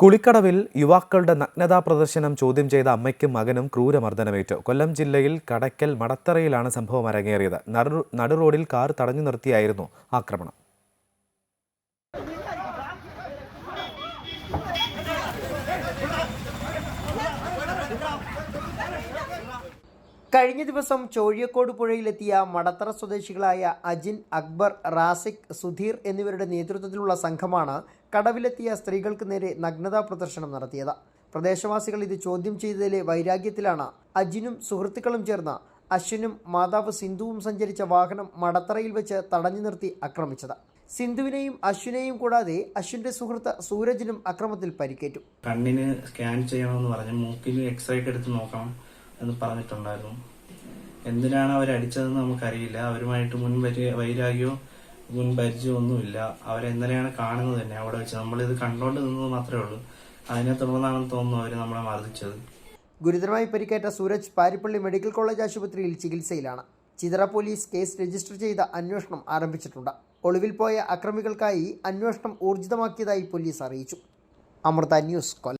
കുളിക്കടവിൽ യുവാക്കളുടെ നഗ്നതാ പ്രദർശനം ചോദ്യം ചെയ്ത അമ്മയ്ക്കും മകനും ക്രൂരമർദ്ദനമേറ്റു. കൊല്ലം ജില്ലയിൽ കടയ്ക്കൽ മടത്തറയിലാണ് സംഭവം അരങ്ങേറിയത്. നടു നടുറോഡിൽ കാർ തടഞ്ഞു നിർത്തിയായിരുന്നു ആക്രമണം. കഴിഞ്ഞ ദിവസം ചോഴിയക്കോട് പുഴയിലെത്തിയ മടത്തറ സ്വദേശികളായ അജിൻ അക്ബർ റാസിഖ് സുധീർ എന്നിവരുടെ നേതൃത്വത്തിലുള്ള സംഘമാണ് കടവിലെത്തിയ സ്ത്രീകൾക്ക് നേരെ നഗ്നതാ പ്രദർശനം നടത്തിയത്. പ്രദേശവാസികൾ ഇത് ചോദ്യം ചെയ്തതിലെ വൈരാഗ്യത്തിലാണ് അജിനും സുഹൃത്തുക്കളും ചേർന്ന് അശ്വിനും മാതാവ് സിന്ധുവും സഞ്ചരിച്ച വാഹനം മടത്തറയിൽ വെച്ച് തടഞ്ഞു നിർത്തി ആക്രമിച്ചത്. സിന്ധുവിനെയും അശ്വിനെയും കൂടാതെ അശ്വിന്റെ സുഹൃത്ത് സൂരജിനും അക്രമത്തിൽ പരിക്കേറ്റു. കണ്ണിന് സ്കാൻ ചെയ്യണമെന്ന് പറഞ്ഞു മൂക്കിന് എക്സ്റേ എടുത്ത് നോക്കണം. എന്ന് പറഞ്ഞിട്ടുണ്ടായിരുന്നു. എന്തിനാണ് അവർ അടിച്ചതെന്ന് നമുക്കറിയില്ല. അവരുമായിട്ട് മുൻ വൈരാഗ്യമോ മുൻ പരിചയം ഒന്നുമില്ല. അവരെ ഇന്നലെയാണ് കാണുന്നത് തന്നെ അവിടെ വെച്ച്. നമ്മളിത് കണ്ടോണ്ട് നിന്നത് മാത്രമേ ഉള്ളൂ. അതിനെ തുടർന്നാണെന്ന് തോന്നുന്നു അവർ നമ്മളെ മർദ്ദിച്ചത്. ഗുരുതരമായി പരിക്കേറ്റ സൂരജ് പാരിപ്പള്ളി മെഡിക്കൽ കോളേജ് ആശുപത്രിയിൽ ചികിത്സയിലാണ്. ചിതറ പോലീസ് കേസ് രജിസ്റ്റർ ചെയ്ത അന്വേഷണം ആരംഭിച്ചിട്ടുണ്ട്. ഒളിവിൽ പോയ അക്രമികൾക്കായി അന്വേഷണം ഊർജിതമാക്കിയതായി പോലീസ് അറിയിച്ചു. അമൃത ന്യൂസ് കൊല്ലം.